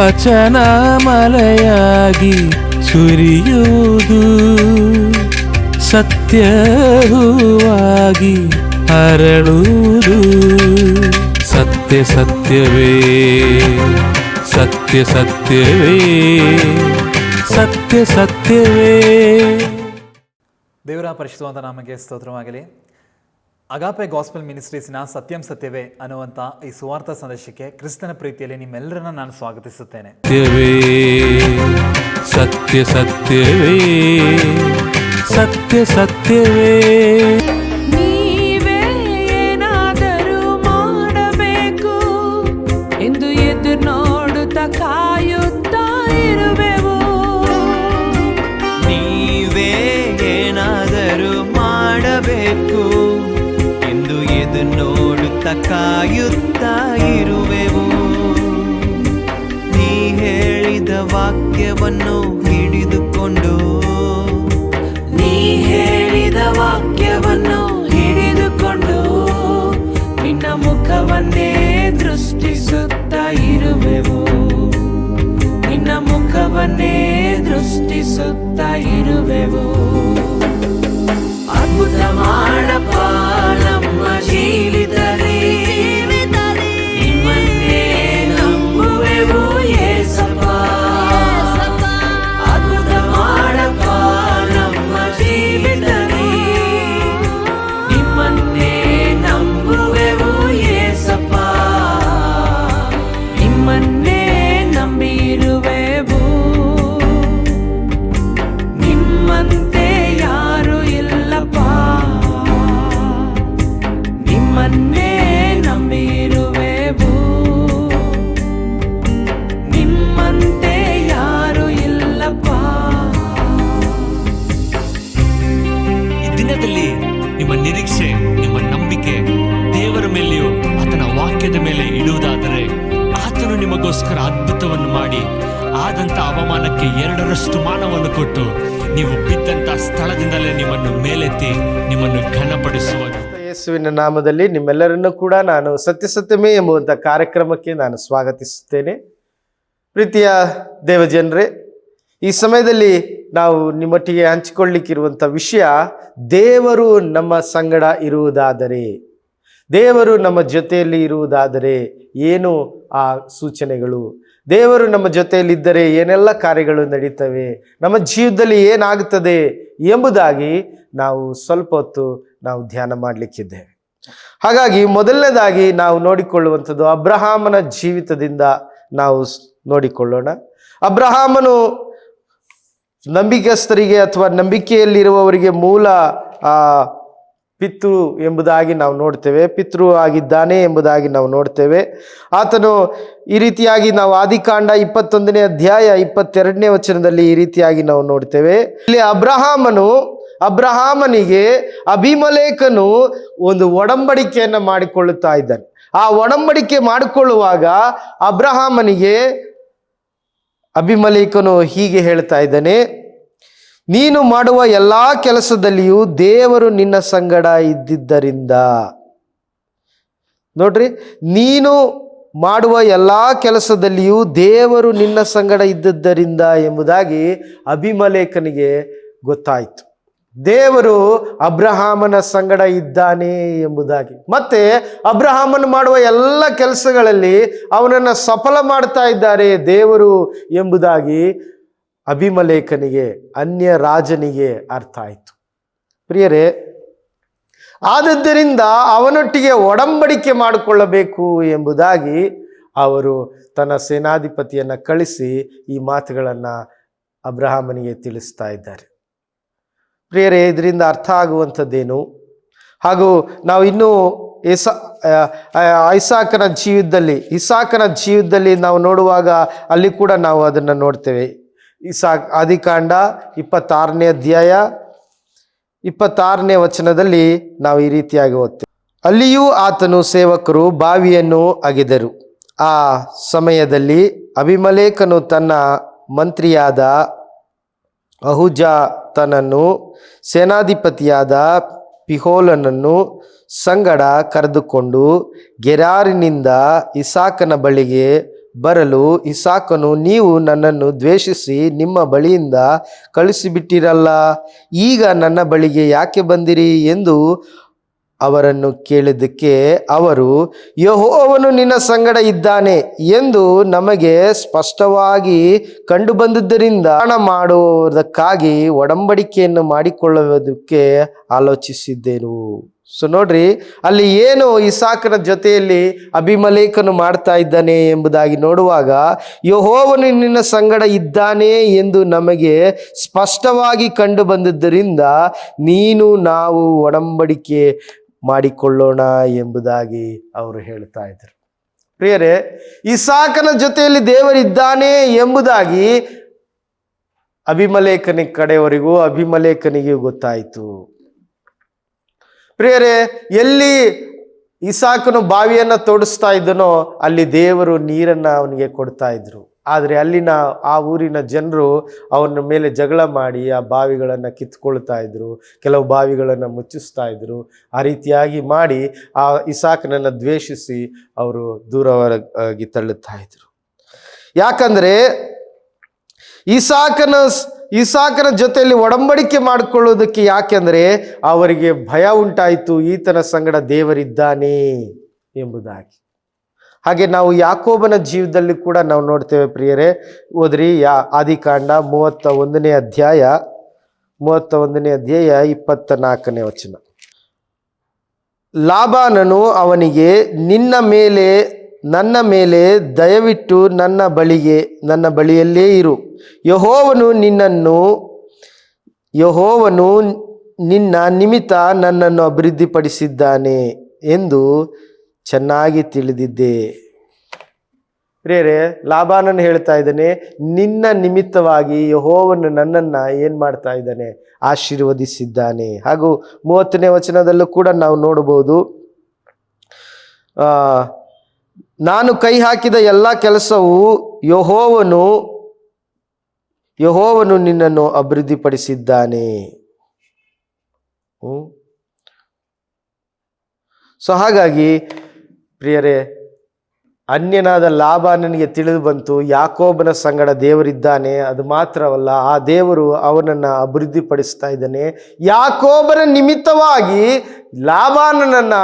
ವಚನ ಮಲೆಯಾಗಿ ಸುರಿಯುವುದು. ಸತ್ಯ ಹೂವಾಗಿ ಹರಳುವುದು ಸತ್ಯ ಸತ್ಯವೇ ಸತ್ಯ ಸತ್ಯವೇ ಸತ್ಯ ಸತ್ಯವೇ. ದೇವರ ಪರಿಶುದ್ಧವಾದ ನಾಮಗೆ ಸ್ತೋತ್ರವಾಗಲಿ. ಅಗಾಪೆ ಗಾಸ್ಪಲ್ ಮಿನಿಸ್ಟ್ರೀಸ್ನ ಸತ್ಯಂ ಸತ್ಯವೇ ಅನ್ನುವಂಥ ಈ ಸುವಾರ್ಥ ಸಂದೇಶಕ್ಕೆ ಕ್ರಿಸ್ತನ ಪ್ರೀತಿಯಲ್ಲಿ ನಿಮ್ಮೆಲ್ಲರನ್ನ ನಾನು ಸ್ವಾಗತಿಸುತ್ತೇನೆ. ಸತ್ಯವೇ ಸತ್ಯ ಸತ್ಯವೇ ಸತ್ಯ ಸತ್ಯವೇ. ನೀವೇ ಏನಾದರೂ ಮಾಡಬೇಕು ಎಂದು ಎದುರು ನೋಡುತ್ತಾ ಕಾಯುತ್ತಾ ಇರುವೆವು. ನೀವೇ ಏನಾದರೂ ಮಾಡಬೇಕು ಕಾಯುತ್ತಾ ಇರುವೆವು. ನೀ ಹೇಳಿದ ವಾಕ್ಯವನ್ನು ಹಿಡಿದುಕೊಂಡು. ನೀ ಹೇಳಿದ ವಾಕ್ಯವನ್ನು ಹಿಡಿದುಕೊಂಡು. ನಿನ್ನ ಮುಖವನ್ನೇ ದೃಷ್ಟಿಸುತ್ತಾ ಇರುವೆವು. ನಿನ್ನ ಮುಖವನ್ನೇ ದೃಷ್ಟಿಸುತ್ತಾ ಇರುವೆವು. അത്ഭുതമാണ് പാലമ്മ ജീവിതലേ ಯೇಸುವಿನ ನಾಮದಲ್ಲಿ ನಿಮ್ಮೆಲ್ಲರನ್ನೂ ಕೂಡ ನಾನು ಸತ್ಯ ಸತ್ಯಮೇ ಎಂಬುವಂಥ ಕಾರ್ಯಕ್ರಮಕ್ಕೆ ನಾನು ಸ್ವಾಗತಿಸುತ್ತೇನೆ. ಪ್ರೀತಿಯ ದೇವಜನರೇ, ಈ ಸಮಯದಲ್ಲಿ ನಾವು ನಿಮ್ಮೊಟ್ಟಿಗೆ ಹಂಚಿಕೊಳ್ಳಿಕ್ಕಿರುವಂಥ ವಿಷಯ, ದೇವರು ನಮ್ಮ ಸಂಗಡ ಇರುವುದಾದರೆ, ದೇವರು ನಮ್ಮ ಜೊತೆಯಲ್ಲಿ ಇರುವುದಾದರೆ ಏನು ಆ ಸೂಚನೆಗಳು? ದೇವರು ನಮ್ಮ ಜೊತೆಯಲ್ಲಿದ್ದರೆ ಏನೆಲ್ಲ ಕಾರ್ಯಗಳು ನಡೀತವೆ? ನಮ್ಮ ಜೀವನದಲ್ಲಿ ಏನಾಗುತ್ತದೆ? ಎಂಬುದಾಗಿ ನಾವು ಸ್ವಲ್ಪ ಹೊತ್ತು ನಾವು ಧ್ಯಾನ ಮಾಡಲಿಕ್ಕಿದ್ದೇವೆ. ಹಾಗಾಗಿ ಮೊದಲನೇದಾಗಿ ನಾವು ನೋಡಿಕೊಳ್ಳುವಂಥದ್ದು ಅಬ್ರಹಾಮನ ಜೀವಿತದಿಂದ ನಾವು ನೋಡಿಕೊಳ್ಳೋಣ. ಅಬ್ರಹಾಮನು ನಂಬಿಕಸ್ಥರಿಗೆ ಅಥವಾ ನಂಬಿಕೆಯಲ್ಲಿರುವವರಿಗೆ ಮೂಲ ಪಿತೃ ಎಂಬುದಾಗಿ ನಾವು ನೋಡ್ತೇವೆ, ಪಿತೃ ಆಗಿದ್ದಾನೆ ಎಂಬುದಾಗಿ ನಾವು ನೋಡ್ತೇವೆ. ಆತನು ಈ ರೀತಿಯಾಗಿ ನಾವು ಆದಿಕಾಂಡ ಇಪ್ಪತ್ತೊಂದನೇ ಅಧ್ಯಾಯ ಇಪ್ಪತ್ತೆರಡನೇ ವಚನದಲ್ಲಿ ಈ ರೀತಿಯಾಗಿ ನಾವು ನೋಡ್ತೇವೆ. ಇಲ್ಲಿ ಅಬ್ರಹಾಮನು, ಅಬ್ರಹಾಮನಿಗೆ ಅಭಿಮಲೇಖನು ಒಂದು ಒಡಂಬಡಿಕೆಯನ್ನು ಮಾಡಿಕೊಳ್ಳುತ್ತಾ ಇದ್ದಾನೆ. ಆ ಒಡಂಬಡಿಕೆ ಮಾಡಿಕೊಳ್ಳುವಾಗ ಅಬ್ರಹಾಮನಿಗೆ ಅಭಿಮಲೇಖನು ಹೀಗೆ ಹೇಳ್ತಾ ಇದ್ದಾನೆ ನೀನು ಮಾಡುವ ಎಲ್ಲ ಕೆಲಸದಲ್ಲಿಯೂ ದೇವರು ನಿನ್ನ ಸಂಗಡ ಇದ್ದಿದ್ದರಿಂದ. ನೋಡ್ರಿ, ನೀನು ಮಾಡುವ ಎಲ್ಲ ಕೆಲಸದಲ್ಲಿಯೂ ದೇವರು ನಿನ್ನ ಸಂಗಡ ಇದ್ದದ್ದರಿಂದ ಎಂಬುದಾಗಿ ಅಭಿಮಲೇಖನಿಗೆ ಗೊತ್ತಾಯಿತು. ದೇವರು ಅಬ್ರಹಾಮನ ಸಂಗಡ ಇದ್ದಾನೆ ಎಂಬುದಾಗಿ. ಮತ್ತೆ ಅಬ್ರಹಾಮನ್ ಮಾಡುವ ಎಲ್ಲ ಕೆಲಸಗಳಲ್ಲಿ ಅವನನ್ನು ಸಫಲ ಮಾಡ್ತಾ ಇದ್ದಾರೆ ದೇವರು ಎಂಬುದಾಗಿ ಅಭಿಮಲೇಖನಿಗೆ ಅನ್ಯ ರಾಜನಿಗೆ ಅರ್ಥ ಆಯಿತು. ಪ್ರಿಯರೇ ಆದದ್ದರಿಂದ ಅವನೊಟ್ಟಿಗೆ ಒಡಂಬಡಿಕೆ ಮಾಡಿಕೊಳ್ಳಬೇಕು ಎಂಬುದಾಗಿ ಅವರು ತನ್ನ ಸೇನಾಧಿಪತಿಯನ್ನು ಕಳಿಸಿ ಈ ಮಾತುಗಳನ್ನು ಅಬ್ರಹಾಮನಿಗೆ ತಿಳಿಸ್ತಾ ಇದ್ದಾರೆ. ಪ್ರಿಯರೇ ಇದರಿಂದ ಅರ್ಥ ಆಗುವಂಥದ್ದೇನು? ಹಾಗೂ ನಾವು ಇನ್ನೂ ಆ, ಐಸಾಕನ ಜೀವಿತದಲ್ಲಿ ಇಸಾಕನ ಜೀವಿತದಲ್ಲಿ ನಾವು ನೋಡುವಾಗ ಅಲ್ಲಿ ಕೂಡ ನಾವು ಅದನ್ನು ನೋಡ್ತೇವೆ. ಇಸಾಕ್ ಆದಿಕಾಂಡ ಇಪ್ಪತ್ತಾರನೇ ಅಧ್ಯಾಯ, ಇಪ್ಪತ್ತಾರನೇ ವಚನದಲ್ಲಿ ನಾವು ಈ ರೀತಿಯಾಗಿ ಓದ್ತೇವೆ. ಅಲ್ಲಿಯೂ ಆತನು ಸೇವಕರು ಬಾವಿಯನ್ನು ಅಗೆದರು. ಆ ಸಮಯದಲ್ಲಿ ಅಭಿಮಲೇಖನು ತನ್ನ ಮಂತ್ರಿಯಾದ ಅಹುಜಾತನನ್ನು, ಸೇನಾಧಿಪತಿಯಾದ ಪಿಹೋಲನನ್ನು ಸಂಗಡ ಕರೆದುಕೊಂಡು ಗೆರಾರಿನಿಂದ ಇಸಾಕನ ಬಳಿಗೆ ಬರಲು ಇಸಾಕನು, ನೀವು ನನ್ನನ್ನು ದ್ವೇಷಿಸಿ ನಿಮ್ಮ ಬಳಿಯಿಂದ ಕಳಿಸಿಬಿಟ್ಟಿರಲ್ಲ ಈಗ ನನ್ನ ಬಳಿಗೆ ಯಾಕೆ ಬಂದಿರಿ ಎಂದು ಅವರನ್ನು ಕೇಳಿದ್ದಕ್ಕೆ ಅವರು, ಯಹೋವನು ನಿನ್ನ ಸಂಗಡ ಇದ್ದಾನೆ ಎಂದು ನಮಗೆ ಸ್ಪಷ್ಟವಾಗಿ ಕಂಡು ಹಣ ಮಾಡುವುದಕ್ಕಾಗಿ ಒಡಂಬಡಿಕೆಯನ್ನು ಮಾಡಿಕೊಳ್ಳುವುದಕ್ಕೆ ಆಲೋಚಿಸಿದ್ದೆನು ಸೊ ನೋಡ್ರಿ, ಅಲ್ಲಿ ಏನು ಇಸಾಕನ ಜೊತೆಯಲ್ಲಿ ಅಭಿಮಲೇಖನು ಮಾಡ್ತಾ ಇದ್ದಾನೆ ಎಂಬುದಾಗಿ ನೋಡುವಾಗ, ಯಹೋವನು ನಿನ್ನ ಸಂಗಡ ಇದ್ದಾನೆ ಎಂದು ನಮಗೆ ಸ್ಪಷ್ಟವಾಗಿ ಕಂಡು ಬಂದಿದ್ದರಿಂದ ನೀನು ನಾವು ಒಡಂಬಡಿಕೆ ಮಾಡಿಕೊಳ್ಳೋಣ ಎಂಬುದಾಗಿ ಅವರು ಹೇಳ್ತಾ ಇದ್ರು ಪ್ರಿಯರೇ, ಇಸಾಕನ ಜೊತೆಯಲ್ಲಿ ದೇವರಿದ್ದಾನೆ ಎಂಬುದಾಗಿ ಅಭಿಮಲೇಖನ ಕಡೆಯವರೆಗೂ ಅಭಿಮಲೇಖನಿಗೆ ಗೊತ್ತಾಯಿತು. ಪ್ರಿಯರೇ, ಎಲ್ಲಿ ಇಸಾಕನು ಬಾವಿಯನ್ನ ತೋಡಿಸ್ತಾ ಇದ್ದನೋ, ಅಲ್ಲಿ ದೇವರು ನೀರನ್ನ ಅವನಿಗೆ ಕೊಡ್ತಾ ಇದ್ರು. ಆದರೆ ಅಲ್ಲಿನ ಆ ಊರಿನ ಜನರು ಅವನ ಮೇಲೆ ಜಗಳ ಮಾಡಿ ಆ ಬಾವಿಗಳನ್ನು ಕಿತ್ಕೊಳ್ತಾ ಇದ್ರು, ಕೆಲವು ಬಾವಿಗಳನ್ನು ಮುಚ್ಚಿಸ್ತಾ ಇದ್ರು. ಆ ರೀತಿಯಾಗಿ ಮಾಡಿ ಆ ಇಸಾಕನನ್ನು ದ್ವೇಷಿಸಿ ಅವರು ದೂರವಾಗಿ ತಳ್ಳುತ್ತಾ ಇದ್ರು. ಯಾಕಂದ್ರೆ ಇಸಾಕನ ಇಸಾಕನ ಜೊತೆಯಲ್ಲಿ ಒಡಂಬಡಿಕೆ ಮಾಡಿಕೊಳ್ಳೋದಕ್ಕೆ ಯಾಕೆಂದರೆ ಅವರಿಗೆ ಭಯ ಉಂಟಾಯಿತು, ಈತನ ಸಂಗಡ ದೇವರಿದ್ದಾನೆ ಎಂಬುದಾಗಿ. ಹಾಗೆ ನಾವು ಯಾಕೋಬನ ಜೀವದಲ್ಲಿ ಕೂಡ ನಾವು ನೋಡ್ತೇವೆ ಪ್ರಿಯರೇ ಓದ್ರಿ ಯಾ, ಆದಿಕಾಂಡ ಮೂವತ್ತ ಒಂದನೇ ಅಧ್ಯಾಯ ಮೂವತ್ತ ಒಂದನೇ ಅಧ್ಯಾಯ ಇಪ್ಪತ್ತ ನಾಲ್ಕನೇ ವಚನ. ಲಾಬಾನನು ಅವನಿಗೆ, ನಿನ್ನ ಮೇಲೆ ನನ್ನ ಮೇಲೆ ದಯವಿಟ್ಟು ನನ್ನ ಬಳಿಗೆ, ನನ್ನ ಬಳಿಯಲ್ಲೇ ಇರು. ಯಹೋವನು ನಿನ್ನನ್ನು, ಯಹೋವನು ನಿನ್ನ ನಿಮಿತ್ತ ನನ್ನನ್ನು ಅಭಿವೃದ್ಧಿಪಡಿಸಿದ್ದಾನೆ ಎಂದು ಚೆನ್ನಾಗಿ ತಿಳಿದಿದ್ದೆ. ಪ್ರೇರೆ ಲಾಭಾನನ್ನು ಹೇಳ್ತಾ ಇದ್ದಾನೆ, ನಿನ್ನ ನಿಮಿತ್ತವಾಗಿ ಯಹೋವನು ನನ್ನನ್ನು ಏನು ಮಾಡ್ತಾ ಇದ್ದಾನೆ? ಆಶೀರ್ವದಿಸಿದ್ದಾನೆ. ಹಾಗೂ ಮೂವತ್ತನೇ ವಚನದಲ್ಲೂ ಕೂಡ ನಾವು ನೋಡಬಹುದು ನಾನು ಕೈ ಹಾಕಿದ ಎಲ್ಲ ಕೆಲಸವು ಯಹೋವನು ಯಹೋವನು ನಿನ್ನನ್ನು ಅಭಿವೃದ್ಧಿಪಡಿಸಿದ್ದಾನೆ. ಸೊ ಹಾಗಾಗಿ ಪ್ರಿಯರೇ, ಅನ್ಯನಾದ ಲಾಭ ನನಗೆ ತಿಳಿದು ಬಂತು, ಯಾಕೋಬನ ಸಂಗಡ ದೇವರಿದ್ದಾನೆ, ಅದು ಮಾತ್ರವಲ್ಲ, ಆ ದೇವರು ಅವನನ್ನು ಅಭಿವೃದ್ಧಿಪಡಿಸ್ತಾ ಇದ್ದಾನೆ. ಯಾಕೋಬನ ನಿಮಿತ್ತವಾಗಿ ಲಾಭಾನನನ್ನು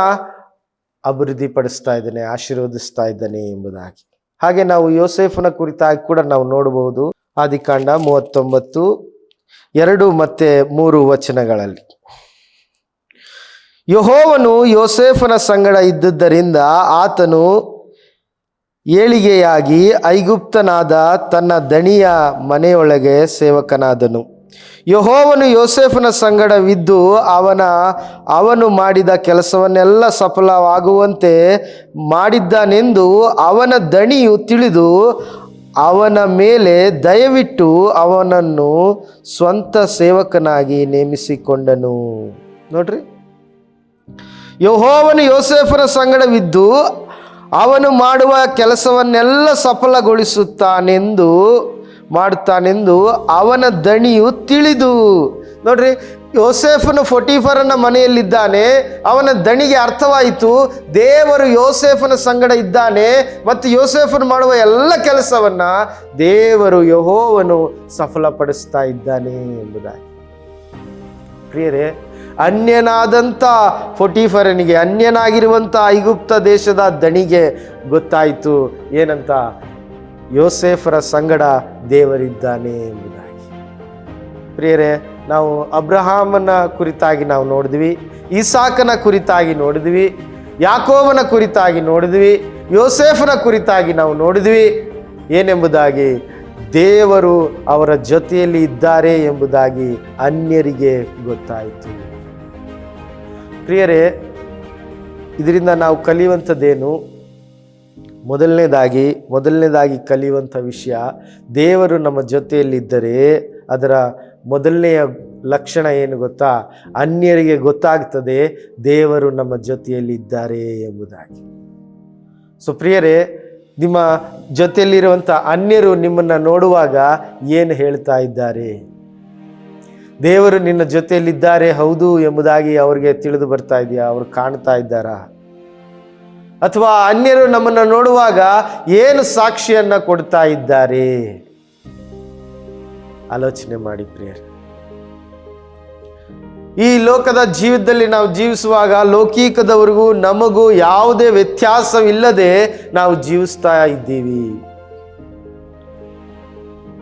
ಅಭಿವೃದ್ಧಿಪಡಿಸ್ತಾ ಇದ್ದಾನೆ, ಆಶೀರ್ವದಿಸ್ತಾ ಇದ್ದಾನೆ ಎಂಬುದಾಗಿ. ಹಾಗೆ ನಾವು ಯೋಸೇಫನ ಕುರಿತಾಗಿ ಕೂಡ ನಾವು ನೋಡಬಹುದು. ಆದಿಕಾಂಡ ಮೂವತ್ತೊಂಬತ್ತು, ಎರಡು ಮತ್ತೆ ಮೂರು ವಚನಗಳಲ್ಲಿ. ಯಹೋವನು ಯೋಸೇಫನ ಸಂಗಡ ಇದ್ದುದರಿಂದ ಆತನು ಏಳಿಗೆಯಾಗಿ ಐಗುಪ್ತನಾದ ತನ್ನ ದಣಿಯ ಮನೆಯೊಳಗೆ ಸೇವಕನಾದನು. ಯಹೋವನು ಯೋಸೇಫನ ಸಂಗಡವಿದ್ದು ಅವನ, ಅವನು ಮಾಡಿದ ಕೆಲಸವನ್ನೆಲ್ಲ ಸಫಲವಾಗುವಂತೆ ಮಾಡಿದ್ದಾನೆಂದು ಅವನ ದಣಿಯು ತಿಳಿದು ಅವನ ಮೇಲೆ ದಯವಿಟ್ಟು ಅವನನ್ನು ಸ್ವಂತ ಸೇವಕನಾಗಿ ನೇಮಿಸಿಕೊಂಡನು. ನೋಡ್ರಿ. ಯಹೋವನು ಯೋಸೇಫನ ಸಂಗಡವಿದ್ದು ಅವನು ಮಾಡುವ ಕೆಲಸವನ್ನೆಲ್ಲ ಸಫಲಗೊಳಿಸುತ್ತಾನೆಂದು ಮಾಡುತ್ತಾನೆಂದು ಅವನ ದಣಿಯು ತಿಳಿದು. ನೋಡ್ರಿ, ಯೋಸೇಫನು ಫೊಟಿಫರನ ಮನೆಯಲ್ಲಿದ್ದಾನೆ, ಅವನ ದಣಿಗೆ ಅರ್ಥವಾಯಿತು, ದೇವರು ಯೋಸೇಫನ ಸಂಗಡ ಇದ್ದಾನೆ, ಮತ್ತು ಯೋಸೇಫನು ಮಾಡುವ ಎಲ್ಲ ಕೆಲಸವನ್ನ ದೇವರು ಯಹೋವನು ಸಫಲಪಡಿಸ್ತಾ ಇದ್ದಾನೆ ಎಂಬುದಾಗಿ. ಪ್ರಿಯರೇ, ಅನ್ಯನಾದಂಥ ಫೋಟಿಫರನಿಗೆ ಅನ್ಯನಾಗಿರುವಂಥ ಐಗುಪ್ತ ದೇಶದ ದಣಿಗೆ ಗೊತ್ತಾಯಿತು. ಏನಂತ? ಯೋಸೇಫರ ಸಂಗಡ ದೇವರಿದ್ದಾನೆ ಎಂಬುದಾಗಿ. ಪ್ರಿಯರೇ, ನಾವು ಅಬ್ರಹಾಮನ ಕುರಿತಾಗಿ ನಾವು ನೋಡಿದ್ವಿ, ಇಸಾಕನ ಕುರಿತಾಗಿ ನೋಡಿದ್ವಿ ಯಾಕೋವನ ಕುರಿತಾಗಿ ನೋಡಿದ್ವಿ, ಯೋಸೇಫನ ಕುರಿತಾಗಿ ನಾವು ನೋಡಿದ್ವಿ. ಏನೆಂಬುದಾಗಿ? ದೇವರು ಅವರ ಜೊತೆಯಲ್ಲಿ ಇದ್ದಾರೆ ಎಂಬುದಾಗಿ ಅನ್ಯರಿಗೆ ಗೊತ್ತಾಯಿತು. ಪ್ರಿಯರೇ, ಇದರಿಂದ ನಾವು ಕಲಿಯುವಂಥದ್ದೇನು? ಮೊದಲನೇದಾಗಿ ಮೊದಲನೇದಾಗಿ ಕಲಿಯುವಂಥ ವಿಷಯ, ದೇವರು ನಮ್ಮ ಜೊತೆಯಲ್ಲಿದ್ದರೆ ಅದರ ಮೊದಲನೆಯ ಲಕ್ಷಣ ಏನು ಗೊತ್ತಾ? ಅನ್ಯರಿಗೆ ಗೊತ್ತಾಗ್ತದೆ ದೇವರು ನಮ್ಮ ಜೊತೆಯಲ್ಲಿದ್ದಾರೆ ಎಂಬುದಾಗಿ. ಸೊ ಪ್ರಿಯರೇ, ನಿಮ್ಮ ಜೊತೆಯಲ್ಲಿರುವಂಥ ಅನ್ಯರು ನಿಮ್ಮನ್ನು ನೋಡುವಾಗ ಏನು ಹೇಳ್ತಾ ಇದ್ದಾರೆ? ದೇವರು ನಿನ್ನ ಜೊತೆಯಲ್ಲಿದ್ದಾರೆ ಹೌದು ಎಂಬುದಾಗಿ ಅವರಿಗೆ ತಿಳಿದು ಬರ್ತಾ ಇದೆಯಾ? ಅವರು ಕಾಣ್ತಾ ಇದ್ದಾರಾ? ಅಥವಾ ಅನ್ಯರು ನಮ್ಮನ್ನು ನೋಡುವಾಗ ಏನು ಸಾಕ್ಷಿಯನ್ನ ಕೊಡ್ತಾ ಇದ್ದಾರೆ? ಆಲೋಚನೆ ಮಾಡಿ ಪ್ರಿಯರೇ. ಈ ಲೋಕದ ಜೀವಿತದಲ್ಲಿ ನಾವು ಜೀವಿಸುವಾಗ ಲೌಕಿಕದವರಿಗೂ ನಮಗೂ ಯಾವುದೇ ವ್ಯತ್ಯಾಸವಿಲ್ಲದೆ ನಾವು ಜೀವಿಸ್ತಾ ಇದ್ದೀವಿ.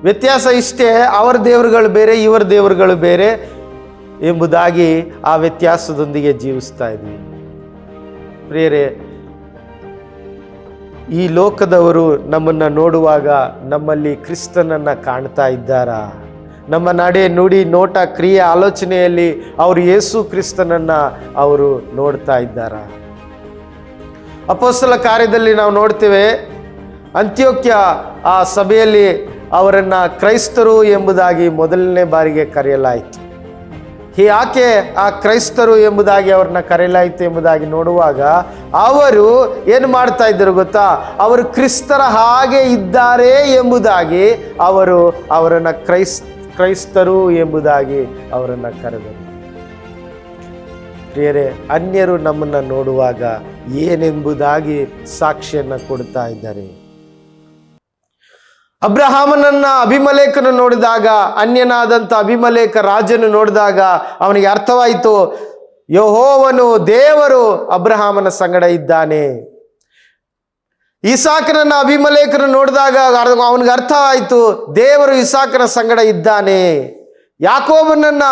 ವ್ಯತ್ಯಾಸ ಇಷ್ಟೇ, ಅವರ ದೇವರುಗಳು ಬೇರೆ, ಇವರ ದೇವರುಗಳು ಬೇರೆ ಎಂಬುದಾಗಿ ಆ ವ್ಯತ್ಯಾಸದೊಂದಿಗೆ ಜೀವಿಸ್ತಾ ಇದ್ದೀವಿ. ಪ್ರಿಯರೇ ಈ ಲೋಕದವರು ನಮ್ಮನ್ನು ನೋಡುವಾಗ ನಮ್ಮಲ್ಲಿ ಕ್ರಿಸ್ತನನ್ನು ಕಾಣ್ತಾ ಇದ್ದಾರಾ. ನಮ್ಮ ನಡೆ ನುಡಿ ನೋಟ ಕ್ರಿಯೆ ಆಲೋಚನೆಯಲ್ಲಿ ಅವರು ಯೇಸು ಕ್ರಿಸ್ತನನ್ನು ಅವರು ನೋಡ್ತಾ ಇದ್ದಾರಾ. ಅಪೋಸ್ತಲ ಕಾರ್ಯದಲ್ಲಿ ನಾವು ನೋಡ್ತೇವೆ, ಅಂತ್ಯೋಕ್ಯ ಆ ಸಭೆಯಲ್ಲಿ ಅವರನ್ನು ಕ್ರೈಸ್ತರು ಎಂಬುದಾಗಿ ಮೊದಲನೇ ಬಾರಿಗೆ ಕರೆಯಲಾಯಿತು. ಯಾಕೆ ಆ ಕ್ರೈಸ್ತರು ಎಂಬುದಾಗಿ ಅವ್ರನ್ನ ಕರೆಯಲಾಯಿತು ಎಂಬುದಾಗಿ ನೋಡುವಾಗ ಅವರು ಏನು ಮಾಡ್ತಾ ಇದ್ದರು ಗೊತ್ತಾ? ಅವರು ಕ್ರಿಸ್ತರ ಹಾಗೆ ಇದ್ದಾರೆ ಎಂಬುದಾಗಿ ಅವರು ಅವರನ್ನು ಕ್ರೈಸ್, ಕ್ರೈಸ್ತರು ಎಂಬುದಾಗಿ ಅವರನ್ನು ಕರೆದರು. ಬೇರೆ ಅನ್ಯರು ನಮ್ಮನ್ನು ನೋಡುವಾಗ ಏನೆಂಬುದಾಗಿ ಸಾಕ್ಷಿಯನ್ನು ಕೊಡ್ತಾ ಇದ್ದಾರೆ? ಅಬ್ರಹಾಮನನ್ನ ಅಭಿಮಲೇಖನು ನೋಡಿದಾಗ ಅನ್ಯನಾದಂಥ ಅಭಿಮಲೇಖ ರಾಜನು ನೋಡಿದಾಗ ಅವನಿಗೆ ಅರ್ಥವಾಯಿತು, ಯಹೋವನು ದೇವರು ಅಬ್ರಹಾಮನ ಸಂಗಡ ಇದ್ದಾನೆ. ಇಸಾಕನನ್ನ ಅಭಿಮಲೇಖನ ನೋಡಿದಾಗ ಅವನಿಗೆ ಅರ್ಥವಾಯಿತು, ದೇವರು ಇಸಾಕನ ಸಂಗಡ ಇದ್ದಾನೆ. ಯಾಕೋಬನನ್ನ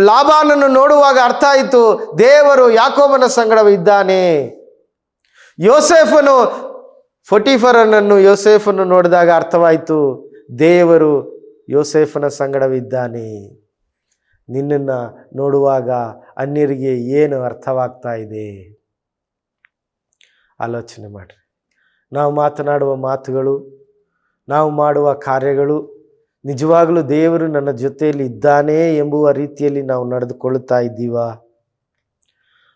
ಲಾಭಾನನ್ನು ನೋಡುವಾಗ ಅರ್ಥ ಆಯಿತು ದೇವರು ಯಾಕೋಬನ ಸಂಗಡ ಇದ್ದಾನೆ. ಯೋಸೇಫನು ಫೊಟಿಫರನನ್ನು ಯೋಸೇಫನ್ನು ನೋಡಿದಾಗ ಅರ್ಥವಾಯಿತು, ದೇವರು ಯೋಸೇಫನ ಸಂಗಡವಿದ್ದಾನೆ. ನಿನ್ನನ್ನು ನೋಡುವಾಗ ಅನ್ಯರಿಗೆ ಏನು ಅರ್ಥವಾಗ್ತಾ ಇದೆ? ಆಲೋಚನೆ ಮಾಡಿರಿ. ನಾವು ಮಾತನಾಡುವ ಮಾತುಗಳು, ನಾವು ಮಾಡುವ ಕಾರ್ಯಗಳು ನಿಜವಾಗಲೂ ದೇವರು ನನ್ನ ಜೊತೆಯಲ್ಲಿ ಇದ್ದಾನೆ ಎಂಬುವ ರೀತಿಯಲ್ಲಿ ನಾವು ನಡೆದುಕೊಳ್ಳುತ್ತಾ ಇದ್ದೀವಾ?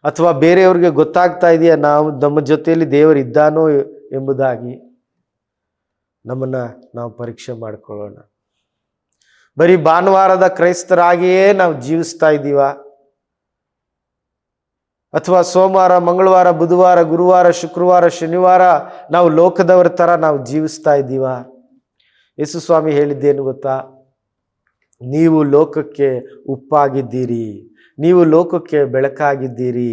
ಅಥವಾ ಬೇರೆಯವ್ರಿಗೆ ಗೊತ್ತಾಗ್ತಾ ಇದೆಯಾ, ನಾವು ನಮ್ಮ ಜೊತೆಯಲ್ಲಿ ದೇವರು ಇದ್ದಾನೋ ಎಂಬುದಾಗಿ ನಮ್ಮನ್ನು ನಾವು ಪರೀಕ್ಷೆ ಮಾಡಿಕೊಳ್ಳೋಣ. ಬರೀ ಭಾನುವಾರದ ಕ್ರೈಸ್ತರಾಗಿಯೇ ನಾವು ಜೀವಿಸ್ತಾ ಇದ್ದೀವಾ? ಅಥವಾ ಸೋಮವಾರ, ಮಂಗಳವಾರ, ಬುಧವಾರ, ಗುರುವಾರ, ಶುಕ್ರವಾರ, ಶನಿವಾರ ನಾವು ಲೋಕದವರ ಥರ ನಾವು ಜೀವಿಸ್ತಾ ಇದ್ದೀವಾ? ಯೇಸು ಸ್ವಾಮಿ ಹೇಳಿದ್ದೇನು ಗೊತ್ತಾ? ನೀವು ಲೋಕಕ್ಕೆ ಉಪ್ಪಾಗಿದ್ದೀರಿ, ನೀವು ಲೋಕಕ್ಕೆ ಬೆಳಕಾಗಿದ್ದೀರಿ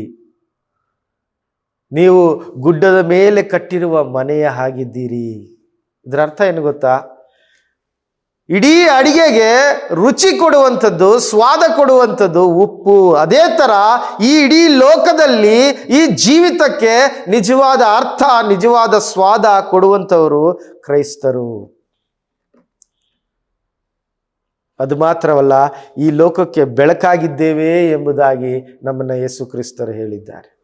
ನೀವು ಗುಡ್ಡದ ಮೇಲೆ ಕಟ್ಟಿರುವ ಮನೆಯ ಹಾಗಿದ್ದೀರಿ. ಇದರ ಅರ್ಥ ಏನು ಗೊತ್ತಾ? ಇಡೀ ಅಡಿಗೆಗೆ ರುಚಿ ಕೊಡುವಂಥದ್ದು, ಸ್ವಾದ ಕೊಡುವಂಥದ್ದು ಉಪ್ಪು. ಅದೇ ಥರ ಈ ಇಡೀ ಲೋಕದಲ್ಲಿ ಈ ಜೀವಿತಕ್ಕೆ ನಿಜವಾದ ಅರ್ಥ, ನಿಜವಾದ ಸ್ವಾದ ಕೊಡುವಂಥವರು ಕ್ರೈಸ್ತರು. ಅದು ಮಾತ್ರವಲ್ಲ, ಈ ಲೋಕಕ್ಕೆ ಬೆಳಕಾಗಿದ್ದೇವೆ ಎಂಬುದಾಗಿ ನಮ್ಮನ್ನು ಯೇಸು ಕ್ರಿಸ್ತರು ಹೇಳಿದ್ದಾರೆ.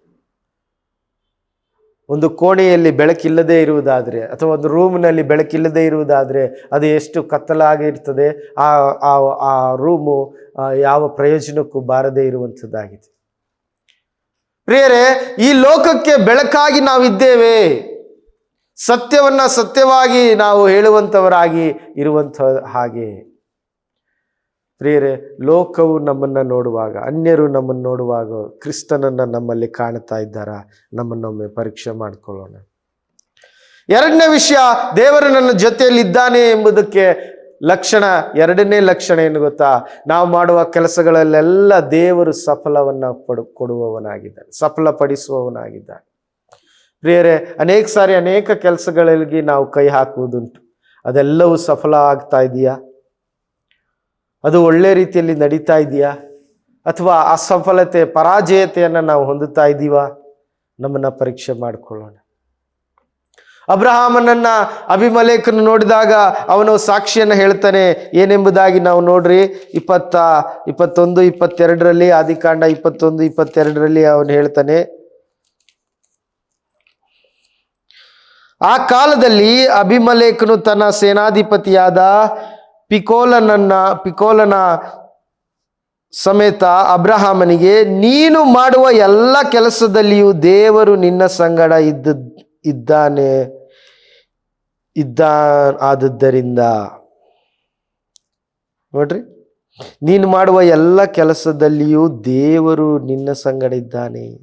ಒಂದು ಕೋಣೆಯಲ್ಲಿ ಬೆಳಕಿಲ್ಲದೆ ಇರುವುದಾದರೆ ಅಥವಾ ಒಂದು ರೂಮ್ನಲ್ಲಿ ಬೆಳಕಿಲ್ಲದೆ ಇರುವುದಾದರೆ ಅದು ಎಷ್ಟು ಕತ್ತಲಾಗಿರ್ತದೆ ಆ ಆ ಆ ರೂಮು ಯಾವ ಪ್ರಯೋಜನಕ್ಕೂ ಬಾರದೇ ಇರುವಂಥದ್ದಾಗಿದೆ. ಪ್ರಿಯರೇ, ಈ ಲೋಕಕ್ಕೆ ಬೆಳಕಾಗಿ ನಾವಿದ್ದೇವೆ. ಸತ್ಯವನ್ನು ಸತ್ಯವಾಗಿ ನಾವು ಹೇಳುವಂಥವರಾಗಿ ಇರುವಂಥ ಹಾಗೆ. ಪ್ರಿಯರೇ ಲೋಕವು ನಮ್ಮನ್ನು ನೋಡುವಾಗ, ಅನ್ಯರು ನಮ್ಮನ್ನು ನೋಡುವಾಗ ಕ್ರಿಸ್ತನನ್ನು ನಮ್ಮಲ್ಲಿ ಕಾಣ್ತಾ ಇದ್ದಾರಾ? ನಮ್ಮನ್ನೊಮ್ಮೆ ಪರೀಕ್ಷೆ ಮಾಡಿಕೊಳ್ಳೋಣ. ಎರಡನೇ ವಿಷಯ, ದೇವರು ನನ್ನ ಜೊತೆಯಲ್ಲಿದ್ದಾನೆ ಎಂಬುದಕ್ಕೆ ಲಕ್ಷಣ, ಎರಡನೇ ಲಕ್ಷಣ ಏನು ಗೊತ್ತಾ? ನಾವು ಮಾಡುವ ಕೆಲಸಗಳಲ್ಲೆಲ್ಲ ದೇವರು ಸಫಲವನ್ನ ಪಡು, ಕೊಡುವವನಾಗಿದ್ದಾನೆ, ಸಫಲಪಡಿಸುವವನಾಗಿದ್ದಾನೆ. ಪ್ರಿಯರೇ, ಅನೇಕ ಸಾರಿ ಅನೇಕ ಕೆಲಸಗಳಿಗೆ ನಾವು ಕೈ ಹಾಕುವುದುಂಟು. ಅದೆಲ್ಲವೂ ಸಫಲ ಆಗ್ತಾ ಇದೆಯಾ? ಅದು ಒಳ್ಳೆ ರೀತಿಯಲ್ಲಿ ನಡೀತಾ ಇದೆಯಾ? ಅಥವಾ ಅಸಫಲತೆ ಪರಾಜಯತೆಯನ್ನು ನಾವು ಹೊಂದುತ್ತಾ ಇದ್ದೀವಾ ನಮ್ಮನ್ನ ಪರೀಕ್ಷೆ ಮಾಡಿಕೊಳ್ಳೋಣ. ಅಬ್ರಹಾಮನನ್ನ ಅಭಿಮಲೇಖನು ನೋಡಿದಾಗ ಅವನು ಸಾಕ್ಷಿಯನ್ನು ಹೇಳ್ತಾನೆ, ಏನೆಂಬುದಾಗಿ ನಾವು ನೋಡ್ರಿ, ಇಪ್ಪತ್ತ, ಇಪ್ಪತ್ತೊಂದು, ಇಪ್ಪತ್ತೆರಡರಲ್ಲಿ, ಆದಿಕಾಂಡ ಇಪ್ಪತ್ತೊಂದು, ಇಪ್ಪತ್ತೆರಡರಲ್ಲಿ ಅವನು ಹೇಳ್ತಾನೆ, ಆ ಕಾಲದಲ್ಲಿ ಅಭಿಮಲೇಖನು ತನ್ನ ಸೇನಾಧಿಪತಿಯಾದ ಪಿಕೋಲನನ್ನ, ಪಿಕೋಲನ ಸಮೇತ ಅಬ್ರಹಾಮನಿಗೆ, ನೀನು ಮಾಡುವ ಎಲ್ಲ ಕೆಲಸದಲ್ಲಿಯೂ ದೇವರು ನಿನ್ನ ಸಂಗಡ ಇದ್ದ, ಇದ್ದಾನೆ ಇದ್ದ ಆದದ್ದರಿಂದ ನೋಡ್ರಿ. ನೀನು ಮಾಡುವ ಎಲ್ಲ ಕೆಲಸದಲ್ಲಿಯೂ ದೇವರು ನಿನ್ನ ಸಂಗಡ ಇದ್ದಾನೆ.